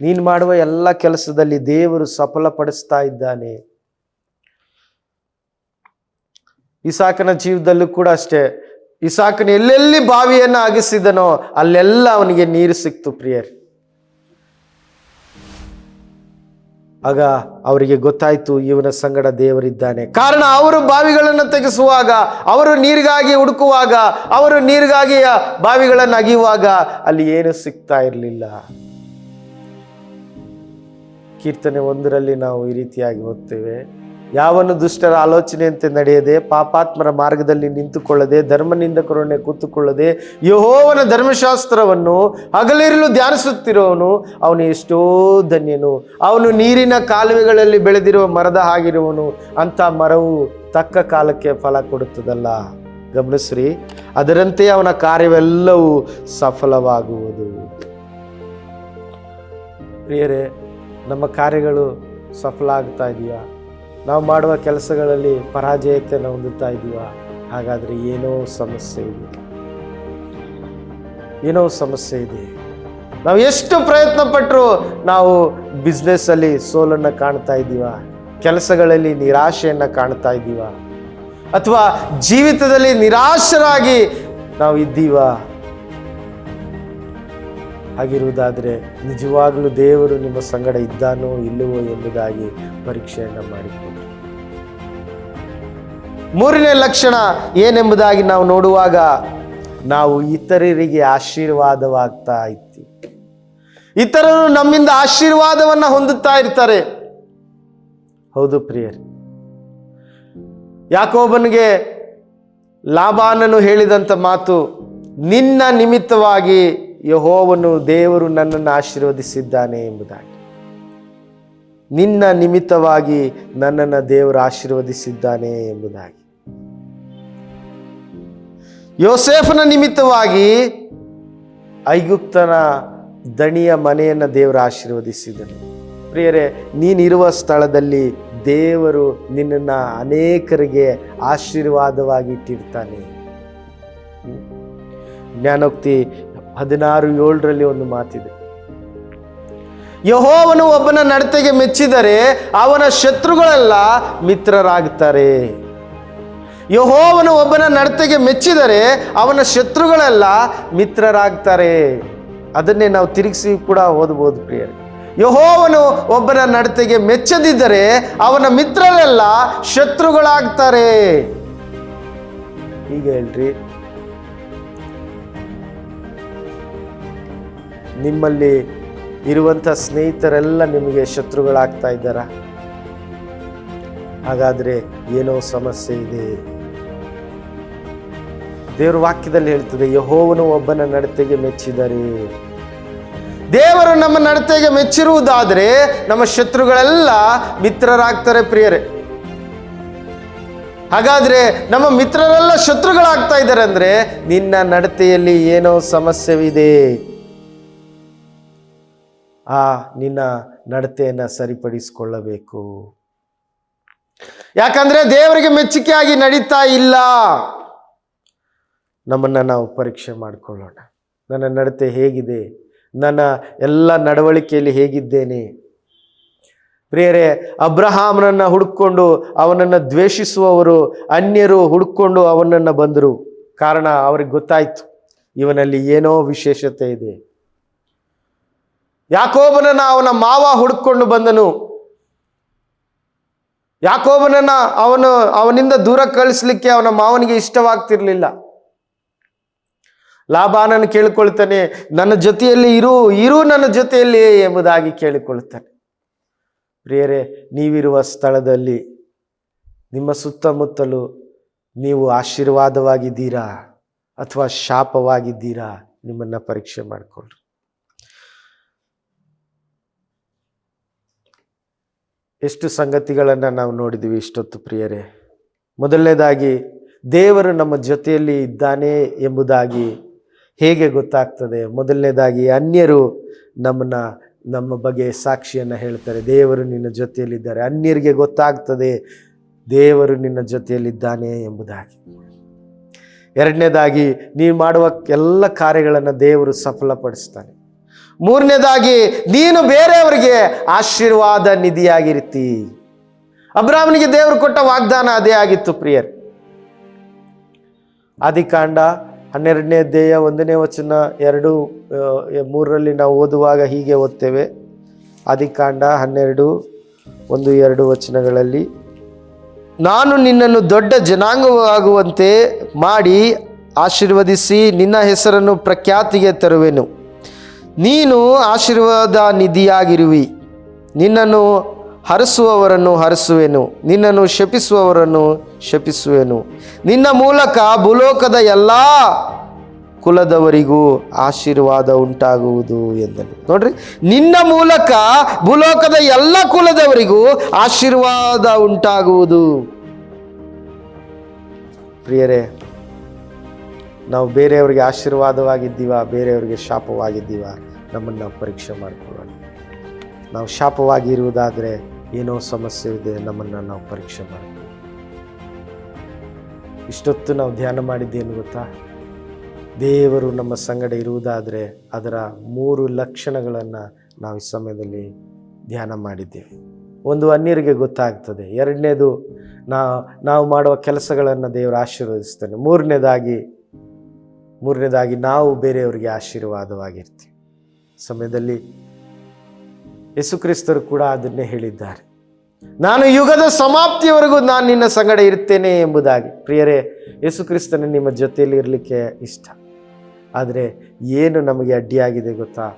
ನೀನು ಮಾಡುವ ಎಲ್ಲ ಕೆಲಸದಲ್ಲಿ ದೇವರು ಸಫಲಪಡಿಸ್ತಾ ಇದ್ದಾನೆ. ಇಸಾಕನ ಜೀವದಲ್ಲೂ ಕೂಡ ಅಷ್ಟೇ. ಇಸಾಕನ ಎಲ್ಲೆಲ್ಲಿ ಬಾವಿಯನ್ನು ಅಗಿಸಿದನೋ ಅಲ್ಲೆಲ್ಲ ಅವನಿಗೆ ನೀರು ಸಿಕ್ತು ಪ್ರಿಯರ್. ಆಗ ಅವರಿಗೆ ಗೊತ್ತಾಯ್ತು ಇವನ ಸಂಗಡ ದೇವರಿದ್ದಾನೆ. ಕಾರಣ ಅವರು ಬಾವಿಗಳನ್ನು ತೆಗೆಸುವಾಗ, ಅವರು ನೀರಿಗಾಗಿ ಹುಡುಕುವಾಗ, ಅವರು ನೀರಿಗಾಗಿ ಬಾವಿಗಳನ್ನು ಅಗಿಯುವಾಗ ಅಲ್ಲಿ ಏನು ಸಿಗ್ತಾ ಇರಲಿಲ್ಲ. ಕೀರ್ತನೆ ಒಂದರಲ್ಲಿ ನಾವು ಈ ರೀತಿಯಾಗಿ ಓದ್ತೇವೆ. ಯಾವನು ದುಷ್ಟರ ಆಲೋಚನೆಯಂತೆ ನಡೆಯದೆ ಪಾಪಾತ್ಮರ ಮಾರ್ಗದಲ್ಲಿ ನಿಂತುಕೊಳ್ಳದೆ ಧರ್ಮನಿಂದಕರೊಡನೆ ಕೂತುಕೊಳ್ಳದೆ ಯಹೋವನ ಧರ್ಮಶಾಸ್ತ್ರವನ್ನು ಹಗಲಿರಲು ಧ್ಯಾನಿಸುತ್ತಿರುವವನು ಅವನು ಎಷ್ಟೋ ಧನ್ಯನು. ಅವನು ನೀರಿನ ಕಾಲುವೆಗಳಲ್ಲಿ ಬೆಳೆದಿರುವ ಮರದ ಹಾಗಿರುವನು ಅಂಥ ಮರವು ತಕ್ಕ ಕಾಲಕ್ಕೆ ಫಲ ಕೊಡುತ್ತದಲ್ಲ. ಗಮನಿಸ್ರಿ, ಅದರಂತೆ ಅವನ ಕಾರ್ಯವೆಲ್ಲವೂ ಸಫಲವಾಗುವುದು. ಪ್ರಿಯರೇ, ನಮ್ಮ ಕಾರ್ಯಗಳು ಸಫಲ ಆಗ್ತಾ ಇದೆಯಾ? ನಾವು ಮಾಡುವ ಕೆಲಸಗಳಲ್ಲಿ ಪರಾಜಯತೆಯನ್ನು ಹೊಂದುತ್ತಾ ಇದೀವ? ಹಾಗಾದರೆ ಏನೋ ಸಮಸ್ಯೆ ಇದೆ. ಏನೋ ಸಮಸ್ಯೆ ಇದೆ. ನಾವು ಎಷ್ಟು ಪ್ರಯತ್ನ ಪಟ್ಟರು ನಾವು ಬಿಸ್ನೆಸ್ಸಲ್ಲಿ ಸೋಲನ್ನು ಕಾಣ್ತಾ ಇದ್ದೀವ ಕೆಲಸಗಳಲ್ಲಿ ನಿರಾಶೆಯನ್ನು ಕಾಣ್ತಾ ಇದ್ದೀವ ಅಥವಾ ಜೀವಿತದಲ್ಲಿ ನಿರಾಶರಾಗಿ ನಾವು ಇದ್ದೀವಾ? ಹಾಗಿರುವುದಾದರೆ ನಿಜವಾಗಲೂ ದೇವರು ನಿಮ್ಮ ಸಂಗಡ ಇದ್ದಾನೋ ಇಲ್ಲವೋ ಎಂಬುದಾಗಿ ಪರೀಕ್ಷೆಯನ್ನು ಮಾಡಿಕೊಳ್ಳಿ ಮೂರನೇ ಲಕ್ಷಣ ಏನೆಂಬುದಾಗಿ ನಾವು ನೋಡುವಾಗ ನಾವು ಇತರರಿಗೆ ಆಶೀರ್ವಾದವಾಗ್ತಾ ಇತ್ತು ಇತರರು ನಮ್ಮಿಂದ ಆಶೀರ್ವಾದವನ್ನು ಹೊಂದುತ್ತಾ ಇರ್ತಾರೆ. ಹೌದು ಪ್ರಿಯರಿ. ಯಾಕೋಬನಿಗೆ ಲಾಭಾನನು ಹೇಳಿದಂಥ ಮಾತು, ನಿನ್ನ ನಿಮಿತ್ತವಾಗಿ ಯಹೋವನು ದೇವರು ನನ್ನನ್ನು ಆಶೀರ್ವದಿಸಿದ್ದಾನೆ ಎಂಬುದಾಗಿ. ನಿನ್ನ ನಿಮಿತ್ತವಾಗಿ ನನ್ನನ್ನು ದೇವರು ಆಶೀರ್ವದಿಸಿದ್ದಾನೆ ಎಂಬುದಾಗಿ. ಯೋಸೇಫನ ನಿಮಿತ್ತವಾಗಿ ಐಗುಪ್ತನ ದಣಿಯ ಮನೆಯನ್ನು ದೇವರು ಆಶೀರ್ವದಿಸಿದನು. ಪ್ರಿಯರೇ, ನೀನಿರುವ ಸ್ಥಳದಲ್ಲಿ ದೇವರು ನಿನ್ನನ್ನು ಅನೇಕರಿಗೆ ಆಶೀರ್ವಾದವಾಗಿ ಇಟ್ಟಿರ್ತಾನೆ. ಜ್ಞಾನೋಕ್ತಿ ಹದಿನಾರು ಏಳರಲ್ಲಿ ಒಂದು ಮಾತಿದೆ. ಯಹೋವನು ಒಬ್ಬನ ನಡತೆಗೆ ಮೆಚ್ಚಿದರೆ ಅವನ ಶತ್ರುಗಳೆಲ್ಲ ಮಿತ್ರರಾಗ್ತಾರೆ. ಯಹೋವನು ಒಬ್ಬನ ನಡತೆಗೆ ಮೆಚ್ಚಿದರೆ ಅವನ ಶತ್ರುಗಳೆಲ್ಲ ಮಿತ್ರರಾಗ್ತಾರೆ. ಅದನ್ನೇ ನಾವು ತಿರುಗಿಸಿ ಕೂಡ ಓದಬಹುದು ಪ್ರಿಯರೇ. ಯಹೋವನು ಒಬ್ಬನ ನಡತೆಗೆ ಮೆಚ್ಚದಿದ್ದರೆ ಅವನ ಮಿತ್ರರೆಲ್ಲ ಶತ್ರುಗಳಾಗ್ತಾರೆ. ಈಗ ಹೇಳ್ರಿ. ನಿಮ್ಮಲ್ಲಿ ಇರುವಂಥ ಸ್ನೇಹಿತರೆಲ್ಲ ನಿಮಗೆ ಶತ್ರುಗಳಾಗ್ತಾ ಇದ್ದಾರಾ? ಹಾಗಾದ್ರೆ ಏನೋ ಸಮಸ್ಯೆ ಇದೆ. ದೇವರ ವಾಕ್ಯದಲ್ಲಿ ಹೇಳ್ತದೆ, ಯಹೋವನು ಒಬ್ಬನ ನಡತೆಗೆ ಮೆಚ್ಚಿದರೆ. ದೇವರು ನಮ್ಮ ನಡತೆಗೆ ಮೆಚ್ಚಿರುವುದಾದರೆ ನಮ್ಮ ಶತ್ರುಗಳೆಲ್ಲ ಮಿತ್ರರಾಗ್ತಾರೆ ಪ್ರಿಯರೇ. ಹಾಗಾದ್ರೆ ನಮ್ಮ ಮಿತ್ರರೆಲ್ಲ ಶತ್ರುಗಳಾಗ್ತಾ ಇದ್ದಾರೆ ಅಂದ್ರೆ ನಿನ್ನ ನಡತೆಯಲ್ಲಿ ಏನೋ ಸಮಸ್ಯೆವಿದೆ. ಆ, ನಿನ್ನ ನಡತೆಯನ್ನು ಸರಿಪಡಿಸಿಕೊಳ್ಳಬೇಕು. ಯಾಕಂದ್ರೆ ದೇವರಿಗೆ ಮೆಚ್ಚುಗೆಯಾಗಿ ನಡೀತಾ ಇಲ್ಲ. ನಮ್ಮನ್ನು ನಾವು ಪರೀಕ್ಷೆ ಮಾಡಿಕೊಳ್ಳೋಣ. ನನ್ನ ನಡತೆ ಹೇಗಿದೆ? ನನ್ನ ಎಲ್ಲ ನಡವಳಿಕೆಯಲ್ಲಿ ಹೇಗಿದ್ದೇನೆ? ಪ್ರಿಯರೇ, ಅಬ್ರಹಾಮನನ್ನು ಹುಡುಕೊಂಡು ಅವನನ್ನು ದ್ವೇಷಿಸುವವರು ಅನ್ಯರು ಹುಡುಕೊಂಡು ಅವನನ್ನು ಬಂದರು. ಕಾರಣ ಅವ್ರಿಗೆ ಗೊತ್ತಾಯ್ತು. ಇವನಲ್ಲಿ ಏನೋ ವಿಶೇಷತೆ ಇದೆ. ಯಾಕೋಬನನ್ನು ಅವನ ಮಾವ ಹುಡುಕೊಂಡು ಬಂದನು. ಯಾಕೋಬನನ್ನು ಅವನು, ಅವನಿಂದ ದೂರ ಕಳಿಸ್ಲಿಕ್ಕೆ ಅವನ ಮಾವನಿಗೆ ಇಷ್ಟವಾಗ್ತಿರ್ಲಿಲ್ಲ. ಲಾಭಾನನ್ನು ಕೇಳಿಕೊಳ್ತಾನೆ, ನನ್ನ ಜೊತೆಯಲ್ಲಿ ಇರು ಇರು ನನ್ನ ಜೊತೆಯಲ್ಲಿ ಎಂಬುದಾಗಿ ಕೇಳಿಕೊಳ್ಳುತ್ತಾನೆ. ಪ್ರಿಯರೇ, ನೀವಿರುವ ಸ್ಥಳದಲ್ಲಿ, ನಿಮ್ಮ ಸುತ್ತಮುತ್ತಲು ನೀವು ಆಶೀರ್ವಾದವಾಗಿದ್ದೀರಾ ಅಥವಾ ಶಾಪವಾಗಿದ್ದೀರಾ ನಿಮ್ಮನ್ನ ಪರೀಕ್ಷೆ ಮಾಡಿಕೊಳ್ಳ್ರಿ ಎಷ್ಟು ಸಂಗತಿಗಳನ್ನು ನಾವು ನೋಡಿದ್ದೀವಿ ಇಷ್ಟೊತ್ತು ಪ್ರಿಯರೇ. ಮೊದಲನೇದಾಗಿ, ದೇವರು ನಮ್ಮ ಜೊತೆಯಲ್ಲಿ ಇದ್ದಾನೆ ಎಂಬುದಾಗಿ ಹೇಗೆ ಗೊತ್ತಾಗ್ತದೆ? ಮೊದಲನೇದಾಗಿ ಅನ್ಯರು ನಮ್ಮನ್ನ, ನಮ್ಮ ಬಗ್ಗೆ ಸಾಕ್ಷಿಯನ್ನು ಹೇಳ್ತಾರೆ. ದೇವರು ನಿನ್ನ ಜೊತೆಯಲ್ಲಿದ್ದಾರೆ. ಅನ್ಯರಿಗೆ ಗೊತ್ತಾಗ್ತದೆ ದೇವರು ನಿನ್ನ ಜೊತೆಯಲ್ಲಿದ್ದಾನೆ ಎಂಬುದಾಗಿ. ಎರಡನೇದಾಗಿ ನೀವು ಮಾಡುವ ಎಲ್ಲ ಕಾರ್ಯಗಳನ್ನು ದೇವರು ಸಫಲಪಡಿಸ್ತಾನೆ. ಮೂರನೇದಾಗಿ ನೀನು ಬೇರೆಯವರಿಗೆ ಆಶೀರ್ವಾದ ನಿಧಿಯಾಗಿರ್ತಿ. ಅಬ್ರಾಹ್ಮನಿಗೆ ದೇವರು ಕೊಟ್ಟ ವಾಗ್ದಾನ ಅದೇ ಆಗಿತ್ತು ಪ್ರಿಯರ್. ಆದಿಕಾಂಡ ಹನ್ನೆರಡನೇ ಅಧ್ಯಾಯ ಒಂದನೇ ವಚನ ಎರಡು ಮೂರರಲ್ಲಿ ನಾವು ಓದುವಾಗ ಹೀಗೆ ಓದ್ತೇವೆ. ಆದಿಕಾಂಡ ಹನ್ನೆರಡು, ಒಂದು, ಎರಡು ವಚನಗಳಲ್ಲಿ, ನಾನು ನಿನ್ನನ್ನು ದೊಡ್ಡ ಜನಾಂಗವಾಗುವಂತೆ ಮಾಡಿ ಆಶೀರ್ವದಿಸಿ ನಿನ್ನ ಹೆಸರನ್ನು ಪ್ರಖ್ಯಾತಿಗೆ ತರುವೆನು. ನೀನು ಆಶೀರ್ವಾದ ನಿಧಿಯಾಗಿರುವಿ. ನಿನ್ನನ್ನು ಹರಸುವವರನ್ನು ಹರಿಸುವೆನು, ನಿನ್ನನ್ನು ಶಪಿಸುವವರನ್ನು ಶಪಿಸುವೆನು. ನಿನ್ನ ಮೂಲಕ ಭೂಲೋಕದ ಎಲ್ಲ ಕುಲದವರಿಗೂ ಆಶೀರ್ವಾದ ಉಂಟಾಗುವುದು ಎಂದನು. ನೋಡ್ರಿ, ನಿನ್ನ ಮೂಲಕ ಭೂಲೋಕದ ಎಲ್ಲ ಕುಲದವರಿಗೂ ಆಶೀರ್ವಾದ ಉಂಟಾಗುವುದು. ಪ್ರಿಯರೇ, ನಾವು ಬೇರೆಯವರಿಗೆ ಆಶೀರ್ವಾದವಾಗಿದ್ದೀವ, ಬೇರೆಯವರಿಗೆ ಶಾಪವಾಗಿದ್ದೀವ, ನಮ್ಮನ್ನು ಪರೀಕ್ಷೆ ಮಾಡಿಕೊಳ್ಳೋಣ. ನಾವು ಶಾಪವಾಗಿ ಇರುವುದಾದರೆ ಏನೋ ಸಮಸ್ಯೆ ಇದೆ, ನಮ್ಮನ್ನು ನಾವು ಪರೀಕ್ಷೆ ಮಾಡ್ತೀವಿ. ಇಷ್ಟೊತ್ತು ನಾವು ಧ್ಯಾನ ಮಾಡಿದ್ದೇನು ಗೊತ್ತಾ? ದೇವರು ನಮ್ಮ ಸಂಗಡ ಇರುವುದಾದರೆ ಅದರ ಮೂರು ಲಕ್ಷಣಗಳನ್ನು ನಾವು ಈ ಸಮಯದಲ್ಲಿ ಧ್ಯಾನ ಮಾಡಿದ್ದೇವೆ. ಒಂದು ಅನ್ಯರಿಗೆ ಗೊತ್ತಾಗ್ತದೆ, ಎರಡನೇದು ನಾ, ನಾವು ಮಾಡುವ ಕೆಲಸಗಳನ್ನು ದೇವರು ಆಶೀರ್ವದಿಸ್ತಾನೆ, ಮೂರನೇದಾಗಿ ಮೂರನೇದಾಗಿ ನಾವು ಬೇರೆಯವರಿಗೆ ಆಶೀರ್ವಾದವಾಗಿರ್ತೀವಿ. ಸಮಯದಲ್ಲಿ ಯೇಸುಕ್ರಿಸ್ತರು ಕೂಡ ಅದನ್ನೇ ಹೇಳಿದ್ದಾರೆ. ನಾನು ಯುಗದ ಸಮಾಪ್ತಿಯವರೆಗೂ ನಾನು ನಿನ್ನ ಸಂಗಡ ಇರ್ತೇನೆ ಎಂಬುದಾಗಿ. ಪ್ರಿಯರೇ, ಯೇಸುಕ್ರಿಸ್ತನ ನಿಮ್ಮ ಜೊತೆಯಲ್ಲಿ ಇರಲಿಕ್ಕೆ ಇಷ್ಟ. ಆದರೆ ಏನು ನಮಗೆ ಅಡ್ಡಿಯಾಗಿದೆ ಗೊತ್ತಾ?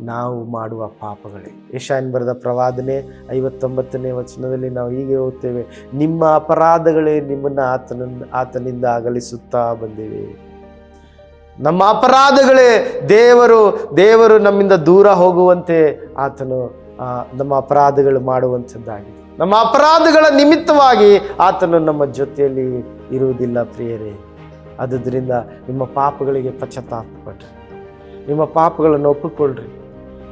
ನಾವು ಮಾಡುವ ಪಾಪಗಳೇ. ಯಶಾಯನ್ ಬರೆದ ಪ್ರವಾದನೆ ಐವತ್ತೊಂಬತ್ತನೇ ವಚನದಲ್ಲಿ ನಾವು ಹೀಗೆ ಓದ್ತೇವೆ ನಿಮ್ಮ ಅಪರಾಧಗಳೇ ನಿಮ್ಮನ್ನು ಆತನ ಆತನಿಂದ ಅಗಲಿಸುತ್ತಾ ಬಂದಿವೆ. ನಮ್ಮ ಅಪರಾಧಗಳೇ ದೇವರು ದೇವರು ನಮ್ಮಿಂದ ದೂರ ಹೋಗುವಂತೆ ಆತನು ನಮ್ಮ ಅಪರಾಧಗಳು ಮಾಡುವಂಥದ್ದಾಗಿದೆ ನಮ್ಮ ಅಪರಾಧಗಳ ನಿಮಿತ್ತವಾಗಿ ಆತನು ನಮ್ಮ ಜೊತೆಯಲ್ಲಿ ಇರುವುದಿಲ್ಲ ಪ್ರಿಯರೇ. ಆದುದರಿಂದ ನಿಮ್ಮ ಪಾಪಗಳಿಗೆ ಪಶ್ಚಾತ್ತಾಪ ಪಡ್ರಿ ನಿಮ್ಮ ಪಾಪಗಳನ್ನು ಒಪ್ಪಿಕೊಳ್ಳ್ರಿ.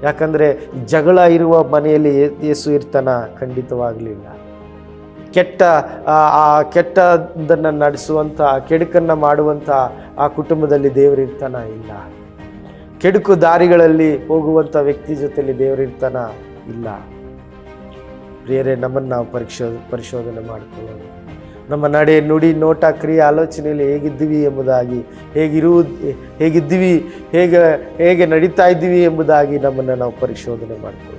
ಯಾಕಂದರೆ ಜಗಳ ಇರುವ ಮನೆಯಲ್ಲಿ ಯೇಸು ಇರ್ತಾನ? ಖಂಡಿತವಾಗಲಿಲ್ಲ. ಕೆಟ್ಟ, ಆ ಕೆಟ್ಟದನ್ನು ನಡೆಸುವಂಥ ಕೆಡುಕನ್ನು ಮಾಡುವಂಥ ಆ ಕುಟುಂಬದಲ್ಲಿ ದೇವರಿರ್ತಾನ ಇಲ್ಲ. ಕೆಡುಕು ದಾರಿಗಳಲ್ಲಿ ಹೋಗುವಂಥ ವ್ಯಕ್ತಿ ಜೊತೆಯಲ್ಲಿ ದೇವರಿರ್ತಾನ ಇಲ್ಲ. ಪ್ರಿಯರೇ, ನಮ್ಮನ್ನು ನಾವು ಪರೀಕ್ಷೋ ಪರಿಶೋಧನೆ ಮಾಡಿಕೊಳ್ಳೋದು ನಮ್ಮ ನಡೆ, ನುಡಿ, ನೋಟ, ಕ್ರಿಯೆ, ಆಲೋಚನೆಯಲ್ಲಿ ಹೇಗಿದ್ದೀವಿ ಎಂಬುದಾಗಿ, ಹೇಗಿರುವುದು, ಹೇಗಿದ್ದೀವಿ, ಹೇಗೆ ಹೇಗೆ ನಡೀತಾ ಇದ್ದೀವಿ ಎಂಬುದಾಗಿ ನಮ್ಮನ್ನು ನಾವು ಪರಿಶೋಧನೆ ಮಾಡಿಕೊಳ್ಳೋಣ.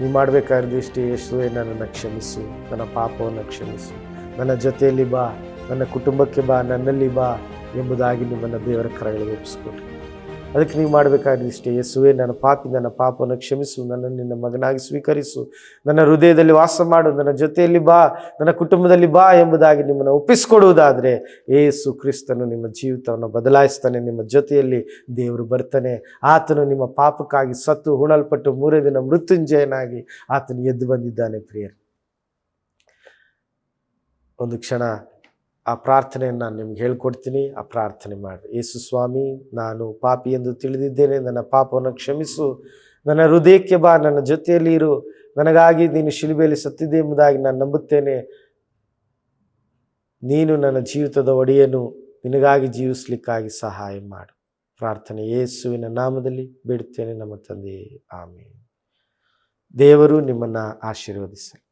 ನೀವು ಮಾಡಬೇಕಾದ್ರೆ ಇಷ್ಟು, ಯೇಸುವೆ, ನನ್ನನ್ನು ಕ್ಷಮಿಸು, ನನ್ನ ಪಾಪವನ್ನು ಕ್ಷಮಿಸು. ನನ್ನ ಜೊತೆಯಲ್ಲಿ ಬಾ, ನನ್ನ ಕುಟುಂಬಕ್ಕೆ ಬಾ, ನನ್ನಲ್ಲಿ ಬಾ ಎಂಬುದಾಗಿ ನಿಮ್ಮನ್ನು ದೇವರ ಕರಗಳಿಗೆ ಒಪ್ಪಿಸ್ಕೊಟ್ರಿ ಅದಕ್ಕೆ ನೀವು ಮಾಡಬೇಕಾದ್ರೆ ಇಷ್ಟೇ. ಯೇಸುವೆ, ನನ್ನ ಪಾಪಿ, ನನ್ನ ಪಾಪವನ್ನು ಕ್ಷಮಿಸು, ನನ್ನನ್ನು ನಿನ್ನ ಮಗನಾಗಿ ಸ್ವೀಕರಿಸು. ನನ್ನ ಹೃದಯದಲ್ಲಿ ವಾಸ ಮಾಡು, ನನ್ನ ಜೊತೆಯಲ್ಲಿ ಬಾ, ನನ್ನ ಕುಟುಂಬದಲ್ಲಿ ಬಾ ಎಂಬುದಾಗಿ ನಿಮ್ಮನ್ನು ಒಪ್ಪಿಸಿಕೊಡುವುದಾದರೆ ಏಸು ಕ್ರಿಸ್ತನು ನಿಮ್ಮ ಜೀವಿತವನ್ನು ಬದಲಾಯಿಸ್ತಾನೆ, ನಿಮ್ಮ ಜೊತೆಯಲ್ಲಿ ದೇವರು ಬರ್ತಾನೆ. ಆತನು ನಿಮ್ಮ ಪಾಪಕ್ಕಾಗಿ ಸತ್ತು ಹುಣಲ್ಪಟ್ಟು ಮೂರೇ ದಿನ ಮೃತ್ಯುಂಜಯನಾಗಿ ಆತನು ಎದ್ದು ಬಂದಿದ್ದಾನೆ ಪ್ರಿಯರು. ಒಂದು ಕ್ಷಣ ಆ ಪ್ರಾರ್ಥನೆಯನ್ನು ನಾನು ನಿಮ್ಗೆ ಹೇಳ್ಕೊಡ್ತೀನಿ. ಆ ಪ್ರಾರ್ಥನೆ ಮಾಡಿ. ಯೇಸು ಸ್ವಾಮಿ, ನಾನು ಪಾಪಿ ಎಂದು ತಿಳಿದಿದ್ದೇನೆ. ನನ್ನ ಪಾಪವನ್ನು ಕ್ಷಮಿಸು. ನನ್ನ ಹೃದಯಕ್ಕೆ ಬಾ, ನನ್ನ ಜೊತೆಯಲ್ಲಿ ಇರು. ನನಗಾಗಿ ನೀನು ಶಿಲುಬೆಯಲ್ಲಿ ಸತ್ತಿದ್ದೆ ಎಂಬುದಾಗಿ ನಾನು ನಂಬುತ್ತೇನೆ. ನೀನು ನನ್ನ ಜೀವಿತದ ಒಡೆಯನು. ನಿನಗಾಗಿ ಜೀವಿಸ್ಲಿಕ್ಕಾಗಿ ಸಹಾಯ ಮಾಡು. ಪ್ರಾರ್ಥನೆ ಯೇಸುವಿನ ನಾಮದಲ್ಲಿ ಬಿಡುತ್ತೇನೆ ನಮ್ಮ ತಂದೆ. ಆಮೇಲೆ ದೇವರು ನಿಮ್ಮನ್ನು ಆಶೀರ್ವದಿಸಲಿ.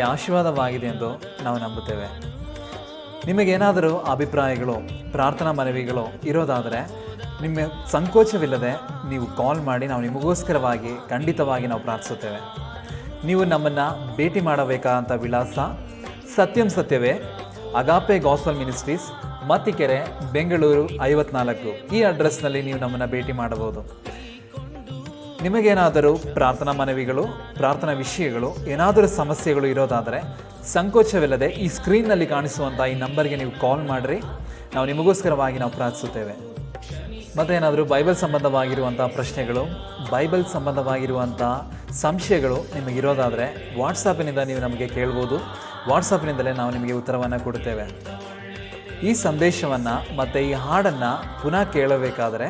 ನಿಮಗೆ ಆಶೀರ್ವಾದವಾಗಿದೆ ಎಂದು ನಾವು ನಂಬುತ್ತೇವೆ. ನಿಮಗೇನಾದರೂ ಅಭಿಪ್ರಾಯಗಳು, ಪ್ರಾರ್ಥನಾ ಮನವಿಗಳು ಇರೋದಾದರೆ ನಿಮ್ಮ ಸಂಕೋಚವಿಲ್ಲದೆ ನೀವು ಕಾಲ್ ಮಾಡಿ ನಾವು ನಿಮಗೋಸ್ಕರವಾಗಿ ಖಂಡಿತವಾಗಿ ನಾವು ಪ್ರಾರ್ಥಿಸುತ್ತೇವೆ. ನೀವು ನಮ್ಮನ್ನು ಭೇಟಿ ಮಾಡಬೇಕಾದಂಥ ವಿಳಾಸ ಸತ್ಯಂ ಸತ್ಯವೇ, agape gospel ministries, Mattikere Bengaluru ಐವತ್ನಾಲ್ಕು ಈ ಅಡ್ರೆಸ್ನಲ್ಲಿ ನೀವು ನಮ್ಮನ್ನು ಭೇಟಿ ಮಾಡಬಹುದು. ನಿಮಗೇನಾದರೂ ಪ್ರಾರ್ಥನಾ ಮನವಿಗಳು, ಪ್ರಾರ್ಥನಾ ವಿಷಯಗಳು, ಏನಾದರೂ ಸಮಸ್ಯೆಗಳು ಇರೋದಾದರೆ ಸಂಕೋಚವಿಲ್ಲದೆ ಈ ಸ್ಕ್ರೀನ್ನಲ್ಲಿ ಕಾಣಿಸುವಂಥ ಈ ನಂಬರ್ಗೆ ನೀವು ಕಾಲ್ ಮಾಡಿರಿ. ನಾವು ನಿಮಗೋಸ್ಕರವಾಗಿ ನಾವು ಪ್ರಾರ್ಥಿಸುತ್ತೇವೆ. ಮತ್ತು ಏನಾದರೂ ಬೈಬಲ್ ಸಂಬಂಧವಾಗಿರುವಂಥ ಪ್ರಶ್ನೆಗಳು, ಬೈಬಲ್ ಸಂಬಂಧವಾಗಿರುವಂಥ ಸಂಶಯಗಳು ನಿಮಗಿರೋದಾದರೆ ವಾಟ್ಸಾಪಿನಿಂದ ನೀವು ನಮಗೆ ಕೇಳ್ಬೋದು. ವಾಟ್ಸಾಪ್ನಿಂದಲೇ ನಾವು ನಿಮಗೆ ಉತ್ತರವನ್ನು ಕೊಡುತ್ತೇವೆ. ಈ ಸಂದೇಶವನ್ನು ಮತ್ತು ಈ ಹಾಡನ್ನು ಪುನಃ ಕೇಳಬೇಕಾದರೆ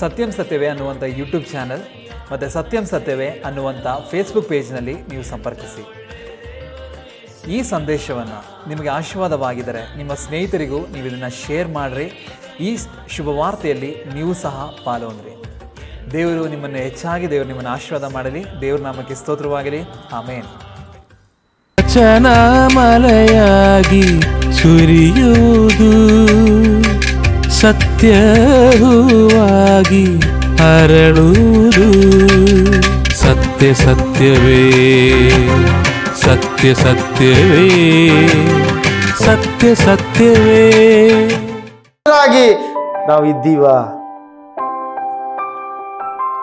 ಸತ್ಯಂ ಸತ್ಯವೇ ಅನ್ನುವಂಥ ಯೂಟ್ಯೂಬ್ ಚಾನಲ್ ಮತ್ತು ಸತ್ಯಂ ಸತ್ಯವೇ ಅನ್ನುವಂಥ ಫೇಸ್ಬುಕ್ ಪೇಜ್ನಲ್ಲಿ ನೀವು ಸಂಪರ್ಕಿಸಿ. ಈ ಸಂದೇಶವನ್ನು ನಿಮಗೆ ಆಶೀರ್ವಾದವಾಗಿದ್ದರೆ ನಿಮ್ಮ ಸ್ನೇಹಿತರಿಗೂ ನೀವು ಇದನ್ನು ಶೇರ್ ಮಾಡಿರಿ. ಈ ಶುಭವಾರ್ತೆಯಲ್ಲಿ ನೀವು ಸಹ ಪಾಲ್ಗೊಂಡ್ರಿ. ದೇವರು ನಿಮ್ಮನ್ನು ಹೆಚ್ಚಾಗಿ ದೇವರು ನಿಮ್ಮನ್ನು ಆಶೀರ್ವಾದ ಮಾಡಲಿ. ದೇವರು ನಾಮಕ್ಕೆ ಸ್ತೋತ್ರವಾಗಲಿ. ಆಮೇನ್. ಮಲೆಯಾಗಿ ಸುರಿಯುವುದು. ಸತ್ಯವಾಗಿ ಹರಳುವುದು ಸತ್ಯ ಸತ್ಯವೇ ಸತ್ಯ ಸತ್ಯವೇ ಸತ್ಯ ಸತ್ಯವೇ. ನಾವು ಇದ್ದೀವ.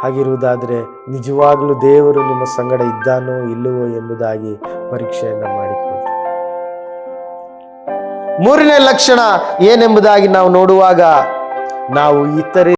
ಹಾಗಿರುವುದಾದರೆ ನಿಜವಾಗ್ಲೂ ದೇವರು ನಿಮ್ಮ ಸಂಗಡ ಇದ್ದಾನೋ ಇಲ್ಲವೋ ಎಂಬುದಾಗಿ ಪರೀಕ್ಷೆಯನ್ನು ಮಾಡಿಕೊಂಡು ಮೂರನೇ ಲಕ್ಷಣ ಏನೆಂಬುದಾಗಿ ನಾವು ನೋಡುವಾಗ ನಾವು ಇತರೆ